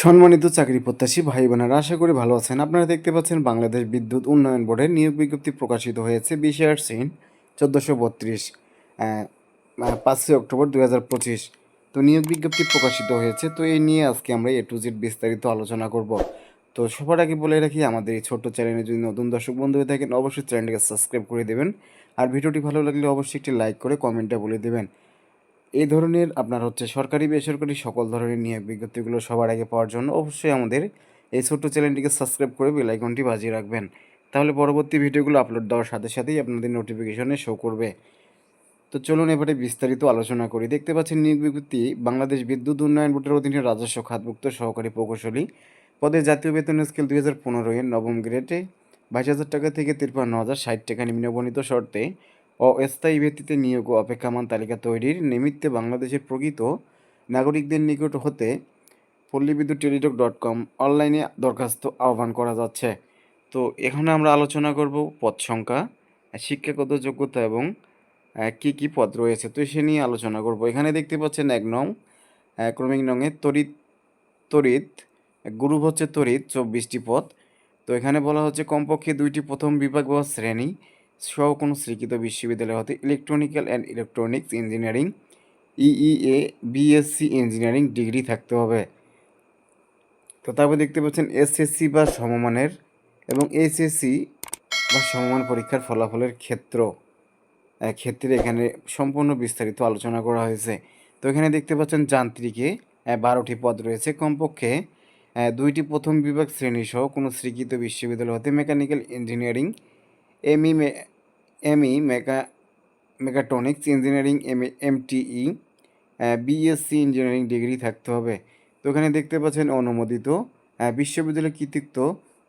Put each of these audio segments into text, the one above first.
সম্মানিত চাকরি প্রত্যাশী ভাই বোনেরা আশা করি ভালো আছেন। আপনারা দেখতে পাচ্ছেন বাংলাদেশ বিদ্যুৎ উন্নয়ন বোর্ডের নিয়োগ বিজ্ঞপ্তি প্রকাশিত হয়েছে বিশে আট সিন চোদ্দোশো বত্রিশ পাঁচই অক্টোবর দু হাজার পঁচিশ। তো নিয়োগ বিজ্ঞপ্তি প্রকাশিত হয়েছে, তো এই নিয়ে আজকে আমরা এ টু জেড বিস্তারিত আলোচনা করব। তো সবার আগে বলে রাখি, আমাদের এই ছোট্ট চ্যানেলে যদি নতুন দর্শক বন্ধু হয়ে থাকেন, অবশ্যই চ্যানেলটিকে সাবস্ক্রাইব করে দেবেন। আর ভিডিওটি ভালো লাগলে অবশ্যই একটি লাইক করে কমেন্টে বলে দেবেন। এই ধরনের আপনার হচ্ছে সরকারি, বেসরকারি সকল ধরনের নিয়োগ বিজ্ঞপ্তিগুলো সবার আগে পাওয়ার জন্য অবশ্যই আমাদের এই ছোট্ট চ্যানেলটিকে সাবস্ক্রাইব করে বেল আইকনটি বাজিয়ে রাখবেন। তাহলে পরবর্তী ভিডিওগুলো আপলোড দেওয়ার সাথে সাথেই আপনাদের নোটিফিকেশনে শো করবে। তো চলুন এবারে বিস্তারিত আলোচনা করি। দেখতে পাচ্ছেন নিয়োগ বিজ্ঞপ্তি, বাংলাদেশ বিদ্যুৎ উন্নয়ন বোর্ডের অধীনে রাজস্ব খাতভুক্ত সহকারী প্রকৌশলী। পদে জাতীয় বেতন স্কেল দুই হাজার পনেরো নবম গ্রেডে বাইশ হাজার টাকা থেকে তিরপান্ন হাজার ষাট টাকা নিম্নবর্ণিত শর্তে অস্থায়ী ভিত্তিতে নিয়োগ ও অপেক্ষামান তালিকা তৈরির নিমিত্তে বাংলাদেশের প্রকৃত নাগরিকদের নিকট হতে পল্লীবিদ্যুৎ টেলিটক ডট কম অনলাইনে দরখাস্ত আহ্বান করা যাচ্ছে। তো এখানে আমরা আলোচনা করব পদ সংখ্যা, শিক্ষাগত যোগ্যতা এবং কি কি পদ রয়েছে। তো সে নিয়ে আলোচনা করব। এখানে দেখতে পাচ্ছেন এক নং ক্রমিক নঙে তড়িৎ তড়িৎ গ্রুপ হচ্ছে তড়িৎ, চব্বিশটি পদ। তো এখানে বলা হচ্ছে কমপক্ষে দুইটি প্রথম বিভাগ বা শ্রেণি। সহ কোনো স্বীকৃত বিশ্ববিদ্যালয় হতে electronical and electronics engineering EEA BSc engineering degree থাকতে হবে। তো তারপর দেখতে পাচ্ছেন এসএসসি বা সমমানের এবং এসএসসি বা সমমান পরীক্ষার ফলাফলের ক্ষেত্র। ক্ষেত্রে এখানে সম্পূর্ণ বিস্তারিত আলোচনা করা হয়েছে। তো এখানে দেখতে পাচ্ছেন যান্ত্রিকে বারোটি পদ রয়েছে। কমপক্ষে দুইটি প্রথম বিভাগ শ্রেণি সহ কোনো স্বীকৃত বিশ্ববিদ্যালয় হতে mechanical engineering ME ME mecha mechatronics engineering M MTE BSc engineering degree থাকতে হবে। তো এখানে দেখতে পাচ্ছেন অনুমোদিত আহ, বিশ্ববিদ্যালয় কৃতিত্ব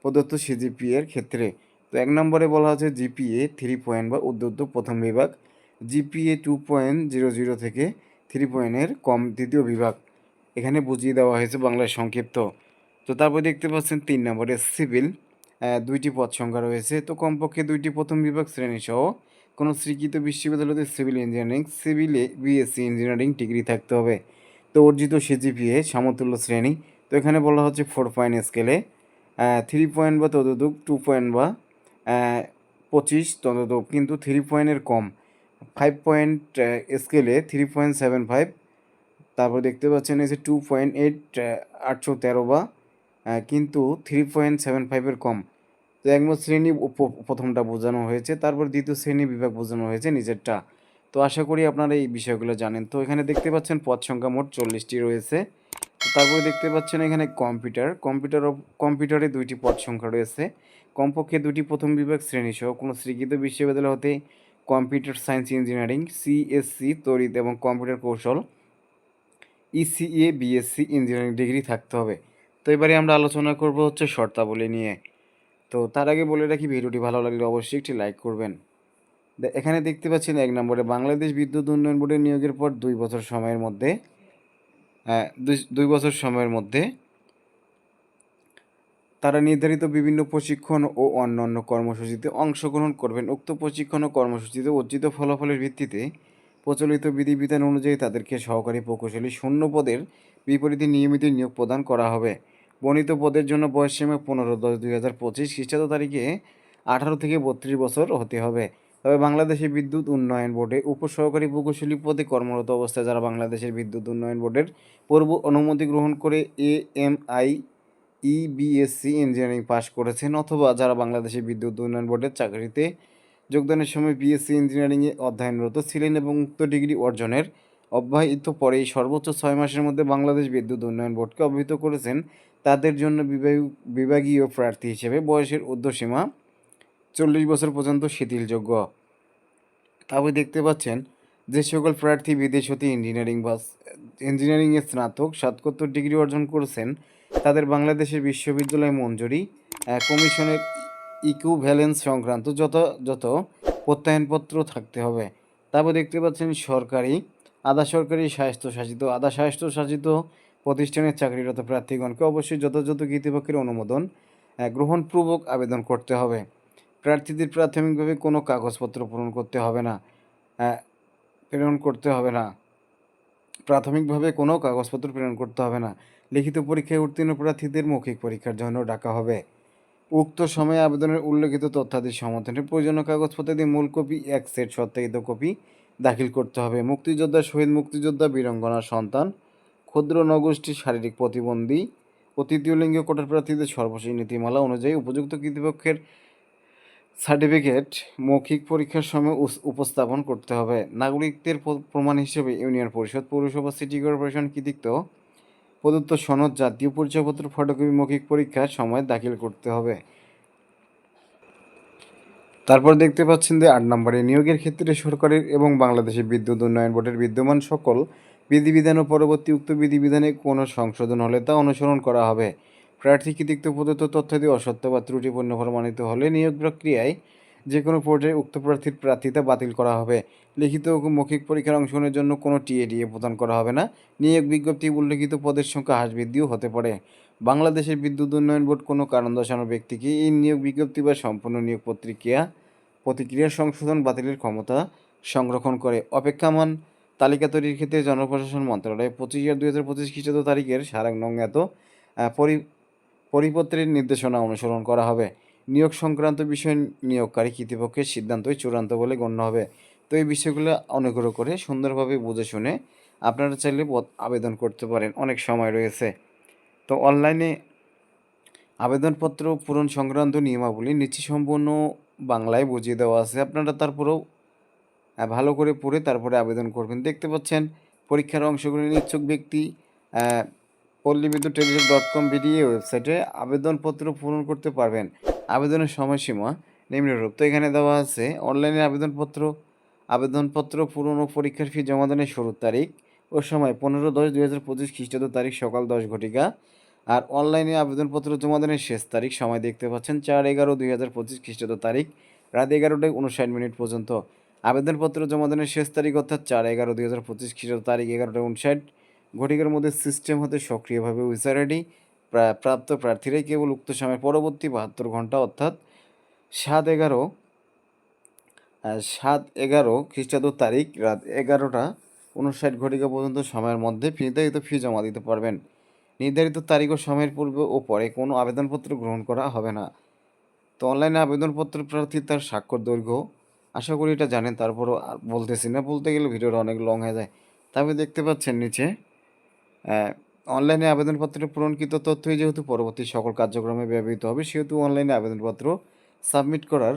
প্রদত্ত সিজিপি এর ক্ষেত্রে। তো এক নম্বরে বলা আছে জিপিএ থ্রি পয়েন্ট বা উদ্যুদ্ধ প্রথম বিভাগ GPA two point zero zero থেকে থ্রি পয়েন্টের কম দ্বিতীয় বিভাগ। এখানে বুঝিয়ে দেওয়া হয়েছে বাংলায় সংক্ষিপ্ত। তো তারপর দেখতে পাচ্ছেন তিন নম্বরে সিভিল দুইটি পদ সংখ্যা রয়েছে। তো কমপক্ষে দুইটি প্রথম বিভাগ শ্রেণি সহ কোনো স্বীকৃত বিশ্ববিদ্যালয়তে সিভিল ইঞ্জিনিয়ারিং, সিভিলে বিএসসি ইঞ্জিনিয়ারিং ডিগ্রি থাকতে হবে। তো অর্জিত সিজিপিএ সমতুল্য শ্রেণি। তো এখানে বলা হচ্ছে ফোর পয়েন্ট স্কেলে। থ্রি পয়েন্ট বা ততোধিক, টু পয়েন্ট বা পঁচিশ ততোধিক, কিন্তু থ্রি পয়েন্টের কম। Five point scale three point seven five. তারপর দেখতে পাচ্ছেন এসে টু পয়েন্ট এইট আটশো তেরো বা কিন্তু থ্রি পয়েন্ট সেভেন ফাইভের কম। তো এক নম্বর শ্রেণি প্রথমটা বোঝানো হয়েছে, তারপর দ্বিতীয় শ্রেণি বিভাগ বোঝানো হয়েছে নিজেরটা। তো আশা করি আপনারা এই বিষয়গুলো জানেন। তো এখানে দেখতে পাচ্ছেন পদ সংখ্যা মোট চল্লিশটি রয়েছে। তারপরে দেখতে পাচ্ছেন এখানে কম্পিউটার। কম্পিউটার কম্পিউটারে দুইটি পদ সংখ্যা রয়েছে। কমপক্ষে দুটি প্রথম বিভাগ শ্রেণি সহ কোনো স্বীকৃত বিশ্ববিদ্যালয় হতে কম্পিউটার সায়েন্স ইঞ্জিনিয়ারিং সিএসসি তড়িৎ এবং কম্পিউটার কৌশল ইসিএ বিএসসি ইঞ্জিনিয়ারিং ডিগ্রি থাকতে হবে। তো এবারে আমরা আলোচনা করব হচ্ছে শর্তাবলী নিয়ে। তো তার আগে বলে রাখি, ভিডিওটি ভালো লাগলে অবশ্যই একটি লাইক করবেন। এখানে দেখতে পাচ্ছেন এক নম্বরে, বাংলাদেশ বিদ্যুৎ উন্নয়ন বোর্ডের নিয়োগের পর দুই বছর সময়ের মধ্যে দুই- দুই বছর সময়ের মধ্যে তারা নির্ধারিত বিভিন্ন প্রশিক্ষণ ও অন্যান্য কর্মসূচিতে অংশগ্রহণ করবেন। উক্ত প্রশিক্ষণ ও কর্মসূচিতে অর্জিত ফলাফলের ভিত্তিতে প্রচলিত বিধিবিধান অনুযায়ী তাদেরকে সহকারী প্রকৌশলী শূন্য পদের বিপরীতে নিয়মিত নিয়োগ প্রদান করা হবে। বর্ণিত পদের জন্য বয়সসীমা পনেরো দশ দুই হাজার পঁচিশ খ্রিস্টাব্দ তারিখে আঠারো থেকে বত্রিশ বছর হতে হবে। তবে বাংলাদেশের বিদ্যুৎ উন্নয়ন বোর্ডে উপসহকারী প্রকৌশলী পদে কর্মরত অবস্থায় যারা বাংলাদেশের বিদ্যুৎ উন্নয়ন বোর্ডের পূর্ব অনুমতি গ্রহণ করে A M I E E BSc engineering পাশ করেছেন অথবা যারা বাংলাদেশের বিদ্যুৎ উন্নয়ন বোর্ডের চাকরিতে যোগদানের সময় বিএসসি ইঞ্জিনিয়ারিংয়ে অধ্যয়নরত ছিলেন এবং উক্ত ডিগ্রি অর্জনের অব্যাহত পরেই সর্বোচ্চ ছয় মাসের মধ্যে বাংলাদেশ বিদ্যুৎ উন্নয়ন বোর্ডকে অবহিত করেছেন তাদের জন্য বিভাগ- বিভাগীয় প্রার্থী হিসেবে বয়সের ঊর্ধ্বসীমা চল্লিশ বছর পর্যন্ত শিথিলযোগ্য। তবে দেখতে পাচ্ছেন যে সকল প্রার্থী বিদেশ হতে ইঞ্জিনিয়ারিং বা ইঞ্জিনিয়ারিংয়ে স্নাতক সাতকোত্তর ডিগ্রি অর্জন করেছেন। তাদের বাংলাদেশের বিশ্ববিদ্যালয় মঞ্জুরি কমিশনের ইকুভ্যালেন্স সংক্রান্ত যত প্রত্যয়নপত্র থাকতে হবে। তারপর দেখতে পাচ্ছেন সরকারি, আধা সরকারি স্বায়ত্তশাসিত, আধা স্বায়ত্তশাসিত প্রতিষ্ঠানের চাকরিরত প্রার্থীগণকে অবশ্যই যথাযথ কর্তৃপক্ষের অনুমোদন গ্রহণপূর্বক আবেদন করতে হবে। প্রার্থীদের প্রাথমিকভাবে কোনো কাগজপত্র পূরণ করতে হবে না প্রেরণ করতে হবে না। প্রাথমিকভাবে কোনো কাগজপত্র প্রেরণ করতে হবে না। লিখিত পরীক্ষায় উত্তীর্ণ প্রার্থীদের মৌখিক পরীক্ষার জন্য ডাকা হবে। উক্ত সময়ে আবেদনের উল্লেখিত তথ্যাদি সমর্থনে প্রয়োজনীয় কাগজপত্রাদি মূল কপি, এক সেট সত্যায়িত কপি দাখিল করতে হবে। মুক্তিযোদ্ধা, শহীদ মুক্তিযোদ্ধা বীরঙ্গনার সন্তান ক্ষুদ্র নগোষ্ঠীর শারীরিক প্রতিবন্ধী ও তৃতীয় লিঙ্গীয় কোটার প্রার্থীদের সর্বশেষ নীতিমালা অনুযায়ী উপযুক্ত কর্তৃপক্ষের সার্টিফিকেট মৌখিক পরীক্ষার সময় উপস্থাপন করতে হবে। নাগরিকদের প্রমাণ হিসেবে ইউনিয়ন পরিষদ, পৌরসভা, সিটি কর্পোরেশন কৃতিত্ব, প্রদত্ত সনদ, জাতীয় পরিচয়পত্র, ফটোকপি, মৌখিক পরীক্ষার সময় দাখিল করতে হবে। তারপর দেখতে পাচ্ছেন যে আট নম্বরে নিয়োগের ক্ষেত্রে সরকারের এবং বাংলাদেশের বিদ্যুৎ উন্নয়ন বোর্ডের বিদ্যমান সকল বিধিবিধান ও পরবর্তী উক্ত বিধিবিধানে কোনো সংশোধন হলে তা অনুসরণ করা হবে। প্রার্থী কৃতিত্ব প্রদত্ত তথ্যাদি অসত্য বা ত্রুটিপূর্ণ প্রমাণিত হলে নিয়োগ প্রক্রিয়ায় যে কোনো পর্যায়ে উক্ত প্রার্থীর প্রার্থিতা বাতিল করা হবে। লিখিত ও মৌখিক পরীক্ষার অংশগ্রহণের জন্য কোনো টিএডিএ প্রদান করা হবে না। নিয়োগ বিজ্ঞপ্তি উল্লেখিত পদের সংখ্যা হ্রাস বৃদ্ধিও হতে পারে। বাংলাদেশের বিদ্যুৎ উন্নয়ন বোর্ড কোনো কারণ দর্শানো ব্যক্তিকে এই নিয়োগ বিজ্ঞপ্তি বা সম্পূর্ণ নিয়োগ প্রতিক্রিয়া প্রতিক্রিয়া সংশোধন বাতিলের ক্ষমতা সংরক্ষণ করে। অপেক্ষামান তালিকা তৈরির ক্ষেত্রে জনপ্রশাসন মন্ত্রণালয় পঁচিশ হাজার দুই হাজার পঁচিশ খ্রিস্টাব্দ তারিখের সারাং নং এত পরি, পরিপত্রের নির্দেশনা অনুসরণ করা হবে। নিয়োগ সংক্রান্ত বিষয় নিয়োগকারী কর্তৃপক্ষের সিদ্ধান্তই চূড়ান্ত বলে গণ্য হবে। তো এই বিষয়গুলো অনুগ্রহ করে সুন্দরভাবে বুঝে শুনে আপনারা চাইলে আবেদন করতে পারেন। অনেক সময় রয়েছে। তো অনলাইনে আবেদনপত্র পূরণ সংক্রান্ত নিয়মাবলী নিচে সম্পূর্ণ বাংলায় বুঝিয়ে দেওয়া আছে। আপনারা তারপরেও ভালো করে পড়ে তারপরে আবেদন করবেন। দেখতে পাচ্ছেন, পরীক্ষার অংশগ্রহণের ইচ্ছুক ব্যক্তি পল্লী বিদ্যুৎ টেলিটক ডট কম বিডিএ ওয়েবসাইটে আবেদনপত্র পূরণ করতে পারবেন। আবেদনের সময়সীমা নিম্নরূপ তো এখানে দেওয়া আছে, অনলাইনে আবেদনপত্র আবেদনপত্র পূরণ ও পরীক্ষার ফি জমা জমাদানের শুরুর তারিখ ও সময় পনেরো দশ দুই হাজার পঁচিশ খ্রিস্টাব্দ তারিখ সকাল দশ ঘটিকা। আর অনলাইনে আবেদনপত্র জমা জমাদানের শেষ তারিখ সময় দেখতে পাচ্ছেন চার এগারো দুই হাজার পঁচিশ খ্রিস্টাব্দ তারিখ, রাত এগারোটায় উনষাট মিনিট পর্যন্ত। আবেদনপত্র জমা জমাদানের শেষ তারিখ অর্থাৎ চার এগারো দুই হাজার পঁচিশ খ্রিস্টাব্দ তারিখ এগারোটা উনষাট। ঘটিকার মধ্যে সিস্টেম হতে সক্রিয়ভাবে উইসার আইডি প্রাপ্ত প্রার্থীরাই কেবল উক্ত সময় পরবর্তী বাহাত্তর ঘণ্টা অর্থাৎ সাত এগারো সাত এগারো খ্রিস্টাব্দ তারিখ রাত এগারোটা উনষাট ঘটিকা পর্যন্ত সময়ের মধ্যে নির্ধারিত ফি জমা দিতে পারবেন। নির্ধারিত তারিখ ও সময়ের পূর্বে ও পরে কোনো আবেদনপত্র গ্রহণ করা হবে না। তো অনলাইনে আবেদনপত্র প্রার্থী তার স্বাক্ষর দৈর্ঘ্য আশা করি এটা জানেন, তারপরও আর বলতেছি না, বলতে গেলে ভিডিওটা অনেক লং হয়ে যায়। তবে দেখতে পাচ্ছেন নিচে অনলাইনে আবেদনপত্রের পূরণকৃত তথ্যই যেহেতু পরবর্তী সকল কার্যক্রমে ব্যবহৃত হবে, সেহেতু অনলাইনে আবেদনপত্র সাবমিট করার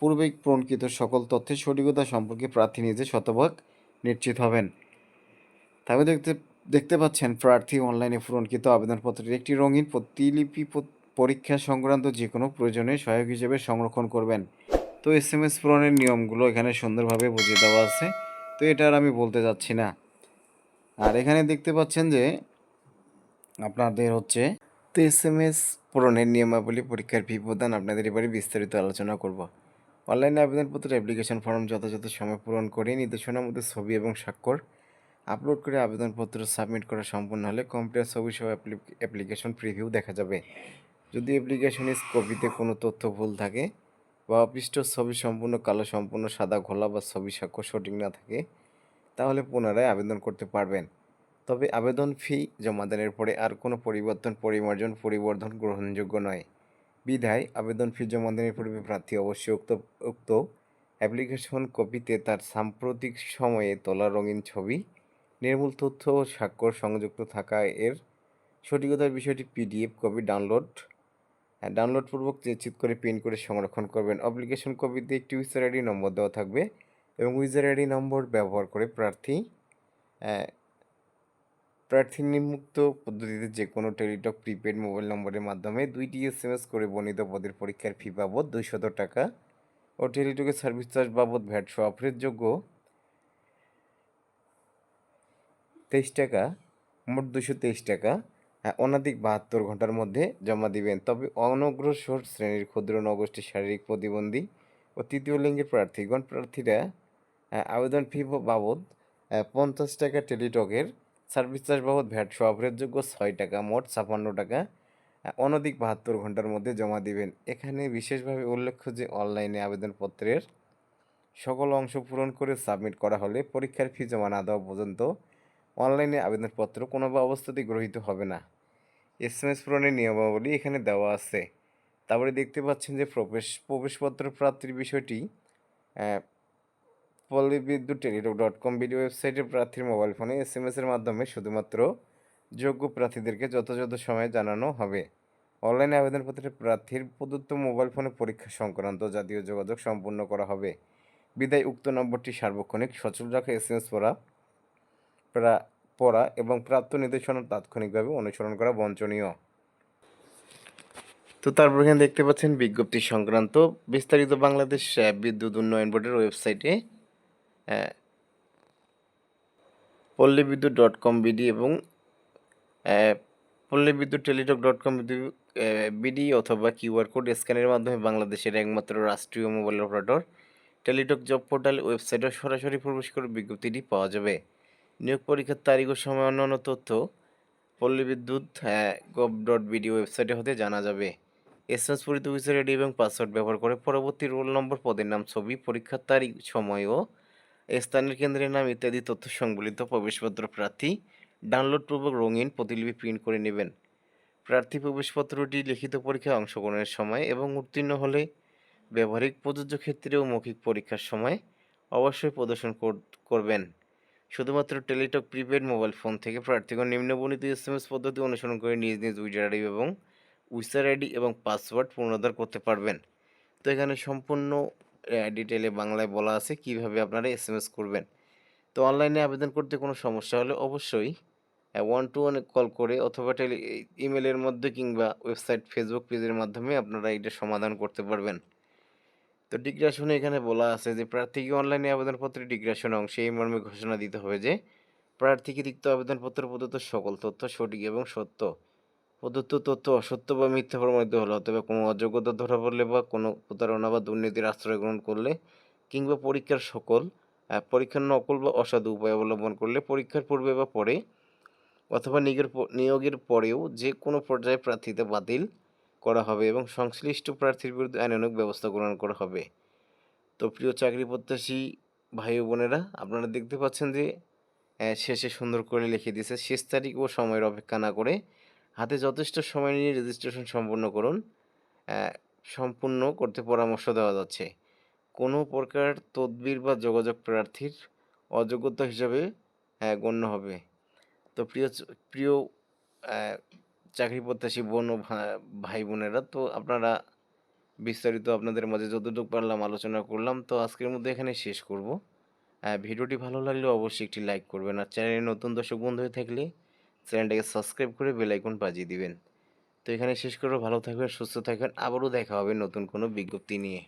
পূর্বেই পূরণকৃত সকল তথ্যের সঠিকতা সম্পর্কে প্রার্থী নিজে শতভাগ নিশ্চিত হবেন। তবে দেখতে দেখতে পাচ্ছেন প্রার্থী অনলাইনে পূরণকৃত আবেদনপত্রের একটি রঙিন প্রতিলিপি পরীক্ষা সংক্রান্ত যে কোনো প্রয়োজনে সহায়ক হিসেবে সংরক্ষণ করবেন। তো এস এম এস পূরণের নিয়মগুলো এখানে সুন্দরভাবে বুঝিয়ে দেওয়া আছে। তো এটা আর আমি বলতে যাচ্ছি না। আর এখানে দেখতে পাচ্ছেন যে আপনাদের হচ্ছে তো এস এম এস পূরণের নিয়মাবলী পরীক্ষার ফি প্রদান আপনাদের এবারে বিস্তারিত আলোচনা করব। অনলাইনে আবেদনপত্র অ্যাপ্লিকেশন ফর্ম যথাযথ সময় পূরণ করে নির্দেশনার মধ্যে ছবি এবং স্বাক্ষর আপলোড করে আবেদনপত্র সাবমিট করা সম্পূর্ণ হলে কম্পিউটার ছবি সহ অ্যাপ্লিকেশন প্রিভিউ দেখা যাবে। যদি অ্যাপ্লিকেশন কপিতে কোনো তথ্য ভুল থাকে বা অপৃষ্ট ছবি সম্পূর্ণ কালো, সম্পূর্ণ সাদা, ঘোলা বা ছবি স্বাক্ষর সঠিক না থাকে, তাহলে পুনরায় আবেদন করতে পারবেন। তবে আবেদন ফি জমা জমাদানের পরে আর কোনো পরিবর্তন, পরিমার্জন, পরিবর্ধন গ্রহণযোগ্য নয়। বিধায় আবেদন ফি জমা জমাদানের পূর্বে প্রার্থী অবশ্যই উক্ত উক্ত অ্যাপ্লিকেশন কপিতে তার সাম্প্রতিক সময়ে তোলা রঙিন ছবি, নির্মূল তথ্য ও স্বাক্ষর সংযুক্ত থাকা এর সঠিকতার বিষয়টি পিডিএফ কপি ডাউনলোড ডাউনলোড পূর্বক চিত করে প্রিন্ট করে সংরক্ষণ করবেন অ্যাপ্লিকেশন কপিতে একটি ইউজার আইডি নম্বর দেওয়া থাকবে এবং ইউজার আইডি নম্বর ব্যবহার করে প্রার্থী আহ, প্রার্থী নিম্মুক্ত পদ্ধতিতে যে কোনো টেলিটক প্রিপেড মোবাইল নম্বরের মাধ্যমে দুইটি এস এম এস করে বর্ণিত পদের পরীক্ষার ফি বাবদ দুইশত টাকা ও টেলিটকের সার্ভিস চার্জ বাবদ ভ্যাট সহ যোগ্য তেইশ টাকা মোট দুশো তেইশ টাকা হ্যাঁ, অনধিক বাহাত্তর ঘণ্টার মধ্যে জমা দিবেন। তবে অনগ্রসর শ্রেণির ক্ষুদ্র নগোষ্ঠীর শারীরিক প্রতিবন্ধী ও তৃতীয় লিঙ্গের প্রার্থীগণ প্রার্থীরা আবেদন ফি বাবদ পঞ্চাশ টাকা টেলিটকের সার্ভিস চার্জ বাবদ ভ্যাট সহ ছয় টাকা মোট ছাপান্ন টাকা আহ, অনধিক বাহাত্তর ঘণ্টার মধ্যে জমা দিবেন। এখানে বিশেষভাবে উল্লেখ্য যে অনলাইনে আবেদনপত্রের সকল অংশ পূরণ করে সাবমিট করা হলে পরীক্ষার ফি জমা না দেওয়া পর্যন্ত অনলাইনে আবেদনপত্র কোনো অবস্থাতেই গ্রহীত হবে না। এস এম এস পূরণের নিয়মাবলী এখানে দেওয়া আছে। তারপরে দেখতে পাচ্ছেন যে প্রবেশ প্রবেশপত্র প্রাপ্তির বিষয়টি আহ, পল্লী বিদ্যুৎ টেলিটক ডট কম ভিডিও ওয়েবসাইটে প্রার্থীর মোবাইল ফোনে এস এম এসের মাধ্যমে শুধুমাত্র যোগ্য প্রার্থীদেরকে যথাযথ সময়ে জানানো হবে। অনলাইনে আবেদনপত্রে প্রার্থীর প্রদত্ত মোবাইল ফোনে পরীক্ষা সংক্রান্ত জাতীয় যোগাযোগ সম্পূর্ণ করা হবে। বিদায় উক্ত নম্বরটি সার্বক্ষণিক সচল রাখা এস এম এস পড়া পড়া এবং প্রাপ্ত নির্দেশনা তাৎক্ষণিকভাবে অনুসরণ করা বঞ্চনীয়। তো তারপর এখানে দেখতে পাচ্ছেন বিজ্ঞপ্তি সংক্রান্ত বিস্তারিত বাংলাদেশ বিদ্যুৎ উন্নয়ন বোর্ডের ওয়েবসাইটে পল্লী বিদ্যুৎ ডট কম বিডি এবং পল্লী বিদ্যুৎ টেলিটক ডট কম বিদ্যুৎ বিডি অথবা কিউআর কোড স্ক্যানের মাধ্যমে বাংলাদেশের একমাত্র রাষ্ট্রীয় mobile operator. Teletalk job portal ওয়েবসাইটে সরাসরি প্রবেশ করে বিজ্ঞপ্তিটি পাওয়া যাবে। নিয়োগ পরীক্ষার তারিখ ও সময় অন্যান্য তথ্য পল্লী বিদ্যুৎ গভ ডট বিডি ওয়েবসাইটে হতে জানা যাবে। এসএমএস পরিত ইউজার আইডি এবং পাসওয়ার্ড ব্যবহার করে পরবর্তী রোল নম্বর পদের নাম, ছবি, পরীক্ষার তারিখ, সময় ও স্থানের কেন্দ্রের নাম ইত্যাদি তথ্য সংবলিত প্রবেশপত্র প্রার্থী ডাউনলোডপূর্বক রঙিন প্রতিলিপি প্রিন্ট করে নেবেন। প্রার্থী প্রবেশপত্রটি লিখিত পরীক্ষায় অংশগ্রহণের সময় এবং উত্তীর্ণ হলে ব্যবহারিক প্রযোজ্য ক্ষেত্রে ও মৌখিক পরীক্ষার সময় অবশ্যই প্রদর্শন কর- করবেন। শুধুমাত্র টেলিটক প্রিপেড মোবাইল ফোন থেকে প্রার্থীগণ নিম্নবর্ণিত এস এম এস পদ্ধতি অনুসরণ করে নিজ নিজ উইজার আইডি এবং উইসার আইডি এবং পাসওয়ার্ড পুনরুদ্ধার করতে পারবেন। তো এখানে সম্পূর্ণ ডিটেলে বাংলায় বলা আছে কীভাবে আপনারা এস এম এস করবেন। তো অনলাইনে আবেদন করতে কোনো সমস্যা হলে অবশ্যই ওয়ান টু ওয়ানে কল করে অথবা টেলি ইমেলের মধ্যে কিংবা ওয়েবসাইট ফেসবুক পেজের মাধ্যমে আপনারা এটা সমাধান করতে পারবেন। তো ডিগ্রাসনে এখানে বলা আছে যে, প্রার্থীকে অনলাইনে আবেদনপত্রের ডিগ্রাসন অংশে এই মর্মে ঘোষণা দিতে হবে যে, প্রার্থীকে লিখিত আবেদনপত্র প্রদত্ত সকল তথ্য সঠিক এবং সত্য, প্রদত্ত তথ্য অসত্য বা মিথ্যা প্রমাণিত হলে অথবা কোনো অযোগ্যতা ধরা পড়লে বা কোনো প্রতারণা বা দুর্নীতির আশ্রয় গ্রহণ করলে কিংবা পরীক্ষার সকল পরীক্ষার নকল বা অসাধু উপায় অবলম্বন করলে পরীক্ষার পূর্বে বা পরে অথবা নিয়োগের নিয়োগের পরেও যে কোনো পর্যায়ে প্রার্থীতে বাতিল করা হবে এবং সংশ্লিষ্ট প্রার্থীর বিরুদ্ধে আইনানুগ ব্যবস্থা গ্রহণ করা হবে। তো প্রিয় চাকরি প্রত্যাশী ভাই বোনেরা, আপনারা দেখতে পাচ্ছেন যে শেষে সুন্দর করে লিখে দিয়েছে, শেষ তারিখ ও সময়ের অপেক্ষা না করে হাতে যথেষ্ট সময় নিয়ে রেজিস্ট্রেশন সম্পন্ন করুন। সম্পূর্ণ করতে পরামর্শ দেওয়া যাচ্ছে। কোনো প্রকার তদবির বা যোগাযোগ প্রার্থীর অযোগ্যতা হিসাবে গণ্য হবে। তো প্রিয় প্রিয় চাকরি প্রত্যাশী বোন ও ভাই বোনেরা তো আপনারা বিস্তারিত আপনাদের মাঝে যতটুকু পারলাম আলোচনা করলাম তো আজকের মধ্যে এখানে শেষ করব। আহ, ভিডিওটি ভালো লাগলে অবশ্যই একটি লাইক করবেন আর চ্যানেলে নতুন দর্শক বন্ধু হয়ে থাকলে চ্যানেলটাকে সাবস্ক্রাইব করে বেল আইকন বাজিয়ে দিবেন। তো এখানে শেষ করব। ভালো থাকবেন সুস্থ থাকবেন। আবারও দেখা হবে নতুন কোনো বিজ্ঞপ্তি নিয়ে।